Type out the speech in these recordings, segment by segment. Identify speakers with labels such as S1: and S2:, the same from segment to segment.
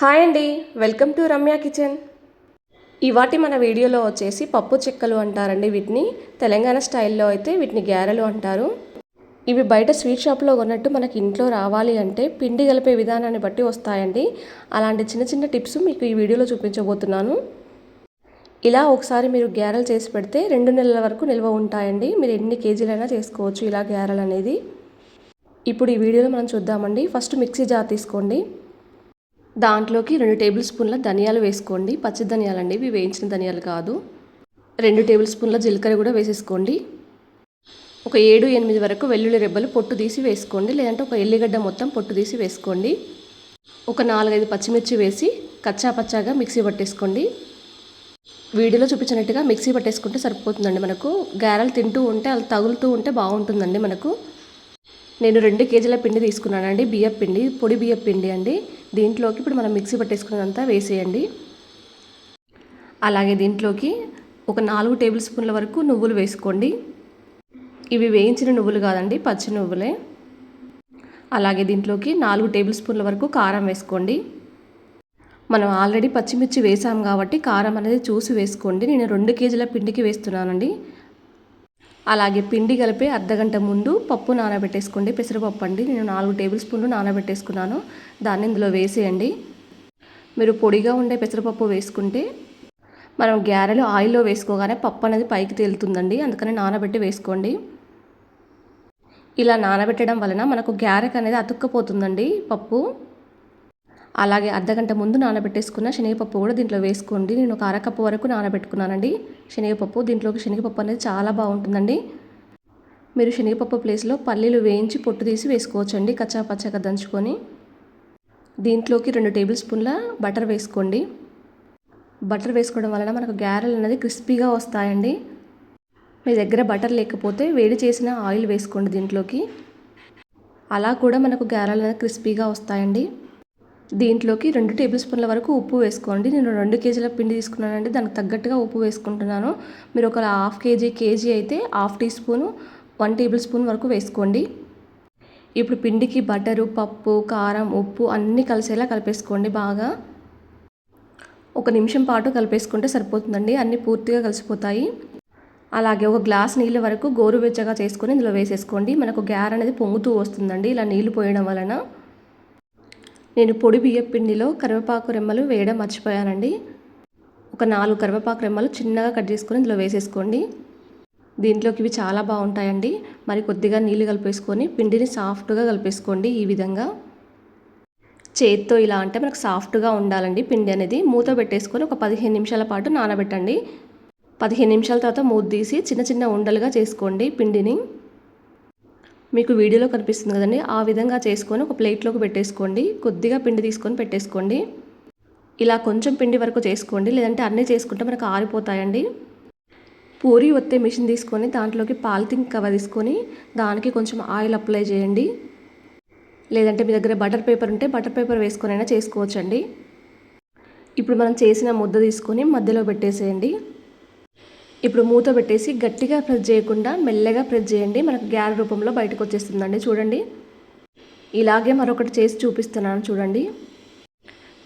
S1: Hi అండి welcome to Ramya kitchen. ఇవాటి మన వీడియోలో వచ్చేసి పప్పు చెక్కలు అంటారండి వీటిని. తెలంగాణ స్టైల్లో అయితే వీటిని గ్యారెలు అంటారు. ఇవి బయట స్వీట్ షాప్లో కొన్నట్టు మనకి ఇంట్లో రావాలి అంటే పిండి కలిపే విధానాన్ని బట్టి వస్తాయండి. అలాంటి చిన్న చిన్న టిప్స్ మీకు ఈ వీడియోలో చూపించబోతున్నాను. ఇలా ఒకసారి మీరు గ్యారెలు చేసి పెడితే రెండు నెలల వరకు నిల్వ ఉంటాయండి. మీరు ఎన్ని కేజీలైనా చేసుకోవచ్చు ఇలా గ్యారెలు అనేది. ఇప్పుడు ఈ వీడియోలో మనం చూద్దామండి. ఫస్ట్ మిక్సీ జార్ తీసుకోండి. దాంట్లోకి రెండు టేబుల్ స్పూన్ల ధనియాలు వేసుకోండి. పచ్చి ధనియాలు అండి ఇవి వేయించిన ధనియాలు కాదు. రెండు టేబుల్ స్పూన్ల జీలకర్ర కూడా వేసేసుకోండి. ఒక ఏడు ఎనిమిది వరకు వెల్లుల్లి రెబ్బలు పొట్టు తీసి వేసుకోండి. లేదంటే ఒక ఎల్లిగడ్డ మొత్తం పొట్టు తీసి వేసుకోండి. ఒక నాలుగైదు పచ్చిమిర్చి వేసి కచ్చా పచ్చాగా మిక్సీ పట్టేసుకోండి. వీడియోలో చూపించినట్టుగా మిక్సీ పట్టేసుకుంటే సరిపోతుందండి మనకు. గారెలు తింటూ ఉంటే అలా తగులుతూ ఉంటే బాగుంటుందండి మనకు. నేను రెండు కేజీల పిండి తీసుకున్నానండి బియ్యం పిండి పొడి బియ్యం పిండి అండి. దీంట్లోకి ఇప్పుడు మనం మిక్సీ పట్టేసుకున్నదంతా వేసేయండి. అలాగే దీంట్లోకి ఒక నాలుగు టేబుల్ స్పూన్ల వరకు నువ్వులు వేసుకోండి. ఇవి వేయించిన నువ్వులు కాదండి పచ్చి నువ్వులే. అలాగే దీంట్లోకి నాలుగు టేబుల్ స్పూన్ల వరకు కారం వేసుకోండి. మనం ఆల్రెడీ పచ్చిమిర్చి వేసాం కాబట్టి కారం అనేది చూసి వేసుకోండి. నేను రెండు కేజీల పిండికి వేస్తున్నానండి. అలాగే పిండి కలిపి అర్ధగంట ముందు పప్పు నానబెట్టేసుకోండి. పెసరపప్పు అండి. నేను నాలుగు టేబుల్ స్పూన్లు నానబెట్టేసుకున్నాను. దాన్ని ఇందులో వేసేయండి. మీరు పొడిగా ఉండే పెసరపప్పు వేసుకుంటే మనం గ్యారెలు ఆయిల్లో వేసుకోగానే పప్పు అనేది పైకి తేలుతుందండి. అందుకని నానబెట్టి వేసుకోండి. ఇలా నానబెట్టడం వలన మనకు గ్యారెక్ అనేది అతుక్కపోతుందండి పప్పు. అలాగే అర్ధగంట ముందు నానబెట్టేసుకున్న శనగపప్పు కూడా దీంట్లో వేసుకోండి. నేను ఒక అరకప్పు వరకు నానబెట్టుకున్నానండి. శనగపప్పు దీంట్లోకి శనగపప్పు అనేది చాలా బాగుంటుందండి. మీరు శనగపప్పు ప్లేస్లో పల్లీలు వేయించి పొట్టు తీసి వేసుకోవచ్చండి కచ్చా పచ్చగా దంచుకొని. దీంట్లోకి రెండు టేబుల్ స్పూన్ల బటర్ వేసుకోండి. బటర్ వేసుకోవడం వలన మనకు గ్యారెలు అనేది క్రిస్పీగా వస్తాయండి. మీ దగ్గర బటర్ లేకపోతే వేడి చేసిన ఆయిల్ వేసుకోండి దీంట్లోకి. అలా కూడా మనకు గ్యారెలు అనేది క్రిస్పీగా వస్తాయండి. దీంట్లోకి రెండు టేబుల్ స్పూన్ల వరకు ఉప్పు వేసుకోండి. నేను రెండు కేజీల పిండి తీసుకున్నానండి. దానికి తగ్గట్టుగా ఉప్పు వేసుకుంటున్నాను. మీరు ఒక హాఫ్ కేజీ కేజీ అయితే half teaspoon one tablespoon వరకు వేసుకోండి. ఇప్పుడు పిండికి బటరు పప్పు కారం ఉప్పు అన్నీ కలిసేలా కలిపేసుకోండి బాగా. ఒక నిమిషం పాటు కలిపేసుకుంటే సరిపోతుందండి. అన్నీ పూర్తిగా కలిసిపోతాయి. అలాగే ఒక గ్లాస్ నీళ్ళ వరకు గోరువెచ్చగా చేసుకొని ఇందులో వేసేసుకోండి. మనకు గ్యార్ అనేది పొంగుతూ వస్తుందండి. ఇలా నీళ్ళు పోయడం వలన. నేను పొడి బియ్య పిండిలో కరివేపాకు రెమ్మలు వేయడం మర్చిపోయానండి. ఒక నాలుగు కరివేపాకు రెమ్మలు చిన్నగా కట్ చేసుకొని ఇందులో వేసేసుకోండి. దీంట్లోకి ఇవి చాలా బాగుంటాయండి. మరి కొద్దిగా నీళ్ళు కలిపేసుకొని పిండిని సాఫ్ట్గా కలిపేసుకోండి ఈ విధంగా. చేత్తో ఇలా అంటే మనకు సాఫ్ట్గా ఉండాలండి పిండి అనేది. మూత పెట్టేసుకొని ఒక పదిహేను నిమిషాల పాటు నానబెట్టండి. పదిహేను నిమిషాల తర్వాత మూత తీసి చిన్న చిన్న ఉండలుగా చేసుకోండి పిండిని. మీకు వీడియోలో కనిపిస్తుంది కదండి. ఆ విధంగా చేసుకొని ఒక ప్లేట్లోకి పెట్టేసుకోండి. కొద్దిగా పిండి తీసుకొని పెట్టేసుకోండి. ఇలా కొంచెం పిండి వరకు చేసుకోండి. లేదంటే అన్నీ చేసుకుంటే మనకు ఆరిపోతాయండి. పూరి ఒత్తే మిషన్ తీసుకొని దాంట్లోకి పాలిథిన్ కవర్ తీసుకొని దానికి కొంచెం ఆయిల్ అప్లై చేయండి. లేదంటే మీ దగ్గర బటర్ పేపర్ ఉంటే బటర్ పేపర్ వేసుకొని అయినా చేసుకోవచ్చండి. ఇప్పుడు మనం చేసిన ముద్ద తీసుకొని మధ్యలో పెట్టేసేయండి. ఇప్పుడు మూత పెట్టేసి గట్టిగా ప్రెస్ చేయకుండా మెల్లగా ప్రెస్ చేయండి. మనకు గ్యార్ రూపంలో బయటకు వచ్చేస్తుందండి. చూడండి. ఇలాగే మరొకటి చేసి చూపిస్తున్నాను చూడండి.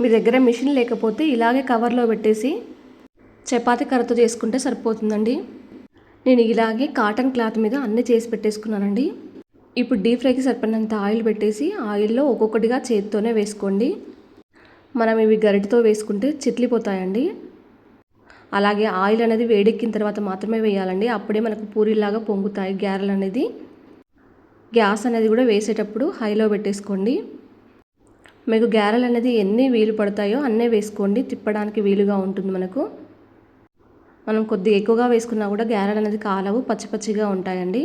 S1: మీ దగ్గర మిషన్ లేకపోతే ఇలాగే కవర్లో పెట్టేసి చపాతీ కర్రతో చేసుకుంటే సరిపోతుందండి. నేను ఇలాగే కాటన్ క్లాత్ మీద అన్నీ చేసి పెట్టేసుకున్నానండి. ఇప్పుడు డీప్ ఫ్రైకి సరిపడినంత ఆయిల్ పెట్టేసి ఆయిల్లో ఒక్కొక్కటిగా చేతితోనే వేసుకోండి. మనం ఇవి గరిటతో వేసుకుంటే చిట్లిపోతాయండి. అలాగే ఆయిల్ అనేది వేడెక్కిన తర్వాత మాత్రమే వేయాలండి. అప్పుడే మనకు పూరిలాగా పొంగుతాయి. గ్యారెలు అనేది గ్యాస్ అనేది కూడా వేసేటప్పుడు హైలో పెట్టేసుకోండి. మీకు గ్యారెలు అనేది ఎన్ని వీలు పడతాయో అన్నీ వేసుకోండి. తిప్పడానికి వీలుగా ఉంటుంది మనకు. మనం కొద్దిగా ఎక్కువగా వేసుకున్నా కూడా గ్యారెలు అనేది కాలవు పచ్చి పచ్చిగా ఉంటాయండి.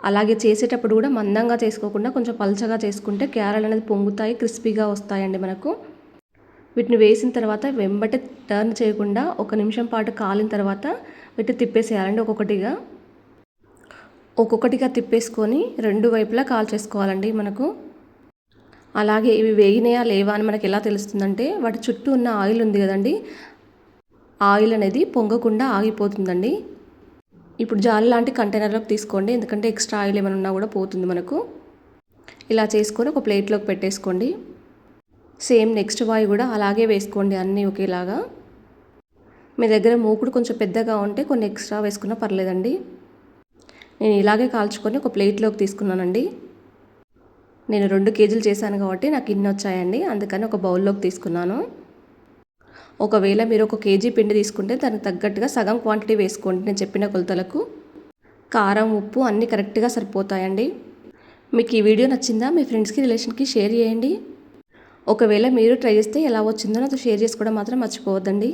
S1: అలాగే చేసేటప్పుడు కూడా మందంగా చేసుకోకుండా కొంచెం పలచగా చేసుకుంటే గ్యారెలు అనేది పొంగుతాయి క్రిస్పీగా వస్తాయండి మనకు. వీటిని వేసిన తర్వాత వెంబట టర్న్ చేయకుండా ఒక నిమిషం పాటు కాలిన తర్వాత వీటిని తిప్పేసేయాలండి ఒక్కొక్కటిగా. ఒక్కొక్కటిగా తిప్పేసుకొని రెండు వైపులా కాల్ చేసుకోవాలండి మనకు. అలాగే ఇవి వేగినాయా లేవా అని మనకి ఎలా తెలుస్తుందంటే వాటి చుట్టూ ఉన్న ఆయిల్ ఉంది కదండి ఆయిల్ అనేది పొంగకుండా ఆగిపోతుందండి. ఇప్పుడు జాలి లాంటి కంటైనర్లోకి తీసుకోండి ఎందుకంటే ఎక్స్ట్రా ఆయిల్ ఏమైనా ఉన్నా కూడా పోతుంది మనకు. ఇలా చేసుకొని ఒక ప్లేట్లోకి పెట్టేసుకోండి. సేమ్ నెక్స్ట్ వాయి కూడా అలాగే వేసుకోండి అన్నీ ఒకేలాగా. మీ దగ్గర మూకుడు కొంచెం పెద్దగా ఉంటే కొన్ని ఎక్స్ట్రా వేసుకున్నా పర్లేదండి. నేను ఇలాగే కాల్చుకొని ఒక ప్లేట్లోకి తీసుకున్నానండి. నేను రెండు కేజీలు చేశాను కాబట్టి నాకు ఇన్ని వచ్చాయండి. అందుకని ఒక బౌల్లోకి తీసుకున్నాను. ఒకవేళ మీరు ఒక కేజీ పిండి తీసుకుంటే దానికి తగ్గట్టుగా సగం క్వాంటిటీ వేసుకోండి నేను చెప్పిన కొలతలకు. కారం ఉప్పు అన్నీ కరెక్ట్గా సరిపోతాయండి. మీకు ఈ వీడియో నచ్చిందా? మీ ఫ్రెండ్స్కి రిలేషన్కి షేర్ చేయండి. ఒకవేళ మీరు ట్రై చేస్తే ఎలా వచ్చిందో నాతో షేర్ చేసుకోవడం మాత్రం మర్చిపోవద్దండి.